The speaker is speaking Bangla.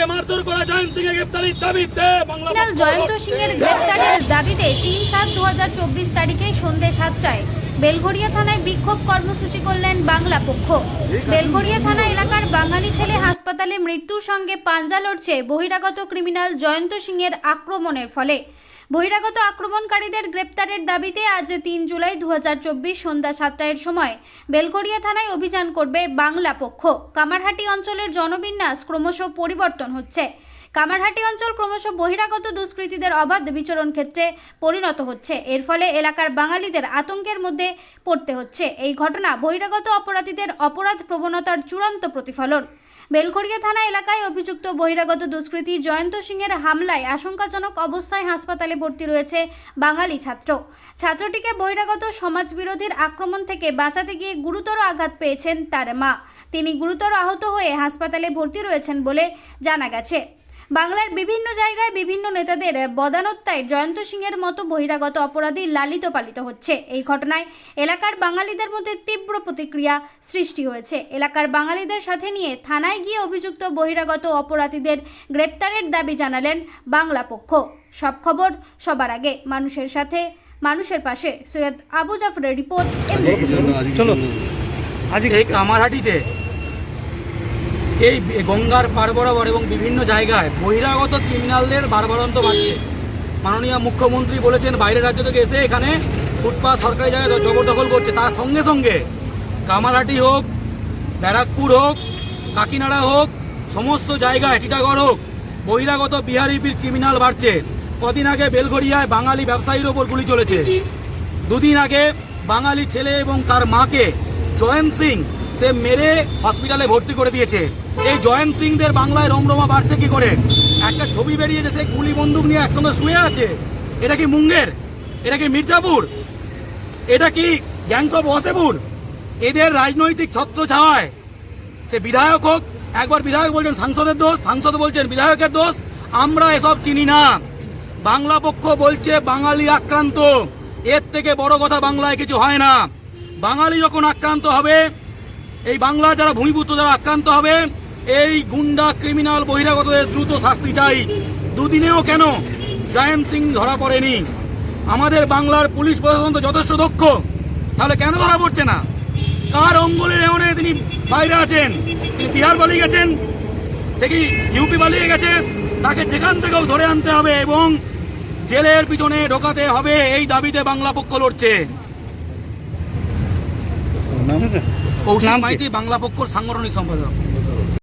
থেকে মারধর করা জয়ন্ত সিং এর গ্রেপ্তারির দাবিতে বাংলা জয়ন্ত সিং এর গ্রেপ্তারের দাবিতে তিন সাত দু হাজার চব্বিশ তারিখে সন্ধ্যে সাতটায় বেলঘরিয়া থানায় বিক্ষোভ কর্মসূচি করলেন বাংলা পক্ষ। বেলঘড়িয়া থানা এলাকার হাসপাতালে মৃত্যুর সঙ্গে পাঞ্জা লড়ছে বহিরাগত ক্রিমিনাল জয়ন্ত সিংয়ের আক্রমণের ফলে। বহিরাগত আক্রমণকারীদের গ্রেপ্তারের দাবিতে আজ তিন জুলাই দু হাজার চব্বিশ সন্ধ্যা সাতটায়ের সময় বেলঘরিয়া থানায় অভিযান করবে বাংলা পক্ষ কামারহাটি অঞ্চলের জনবিন্যাস ক্রমশ পরিবর্তন হচ্ছে। কামারহাটি অঞ্চল ক্রমশ বহিরাগত দুষ্কৃতীদের অবাধ বিচরণ ক্ষেত্রে পরিণত হচ্ছে। এর ফলে এলাকার বাঙালিদের আতঙ্কের মধ্যে পড়তে হচ্ছে। এই ঘটনা বহিরাগত অপরাধীদের অপরাধ প্রবণতার চূড়ান্ত প্রতিফলন। বেলঘরিয়া থানা এলাকায় অভিযুক্ত বহিরাগত দুষ্কৃতী জয়ন্ত সিংয়ের হামলায় আশঙ্কাজনক অবস্থায় হাসপাতালে ভর্তি রয়েছে বাঙালি ছাত্র। ছাত্রটিকে বহিরাগত সমাজবিরোধীর আক্রমণ থেকে বাঁচাতে গিয়ে গুরুতর আঘাত পেয়েছেন তার মা। তিনি গুরুতর আহত হয়ে হাসপাতালে ভর্তি রয়েছেন বলে জানা গেছে। বাংলার বিভিন্ন জায়গায় বিভিন্ন নেতাদের বদানত্যায় জয়ন্ত সিংয়ের মতো বহিরাগত অপরাধী লালিত পালিত হচ্ছে। এই ঘটনায় এলাকার বাঙালিদের মধ্যে তীব্র প্রতিক্রিয়া সৃষ্টি হয়েছে। এলাকার বাঙালিদের সাথে নিয়ে থানায় গিয়ে অভিযুক্ত বহিরাগত অপরাধীদের গ্রেপ্তারের দাবি জানালেন বাংলা পক্ষ। সব খবর সবার আগে মানুষের সাথে। মানুষের পাশে সৈয়দ আবু জাফরের রিপোর্ট। চলো আজকে এই কামারহাটিতে এই গঙ্গার পার বরাবর এবং বিভিন্ন জায়গায় বহিরাগত ক্রিমিনালদের বারবারন্ত বাড়ছে। মাননীয় মুখ্যমন্ত্রী বলেছেন, বাইরের রাজ্য থেকে এসে এখানে ফুটপাত সরকারি জায়গায় জবরদখল করছে। তার সঙ্গে সঙ্গে কামারহাটি হোক, ব্যারাকপুর হোক, কাকিনাড়া হোক, সমস্ত জায়গায় টিটাগড় হোক, বহিরাগত বিহারিপির ক্রিমিনাল বাড়ছে। কদিন আগে বেলঘরিয়ায় বাঙালি ব্যবসায়ীর ওপর গুলি চলেছে। দুদিন আগে বাঙালি ছেলে এবং তার মাকে জয়ন্ত সিং সে মেরে হসপিটালে ভর্তি করে দিয়েছে। এই জয়ন্ত সিংদের বাংলায় রমরমা বাড়ছে কি করে? একটা ছবি বেরিয়েছে, সে গুলি বন্দুক নিয়ে একসঙ্গে শুয়ে আছে। এটা কি মুঙ্গের? এটা কি মির্জাপুর? এটা কি গ্যাংস অফ ওয়াসেপুর এদের রাজনৈতিক ছত্র ছাওয়ায়। সে বিধায়ক হোক, একবার বিধায়ক বলছেন সাংসদের দোষ, সাংসদ বলছেন বিধায়কের দোষ, আমরা এসব চিনি না। বাংলা পক্ষ বলছে বাঙালি আক্রান্ত। এর থেকে বড় কথা বাংলায় কিছু হয় না। বাঙালি যখন আক্রান্ত হবে এই বাংলা যারা ভূমিপুত্র, যারা আক্রান্ত হবে, এই গুন্ডা ক্রিমিনাল বহিরাগতদের দ্রুত শাস্তি চাই। দুদিনেও কেন? জয়ন্ত সিং ধরা পড়েনি। আমাদের বাংলার পুলিশ প্রশাসন তো যথেষ্ট দক্ষ। তাহলে কেন ধরা পড়ছে না? কার অঙ্গলে এমনে তিনি বাইরে আছেন? তিনি বিহার পালিয়ে গেছেন? সে কি ইউপি পালিয়ে গেছে? তাকে যেখান থেকেও ধরে আনতে হবে এবং জেলের পিছনে ঢোকাতে হবে, এই দাবিতে বাংলা পক্ষ লড়ছে। কৌশিক? মাইতি বাংলা পক্ষর সাংগঠনিক সম্পাদক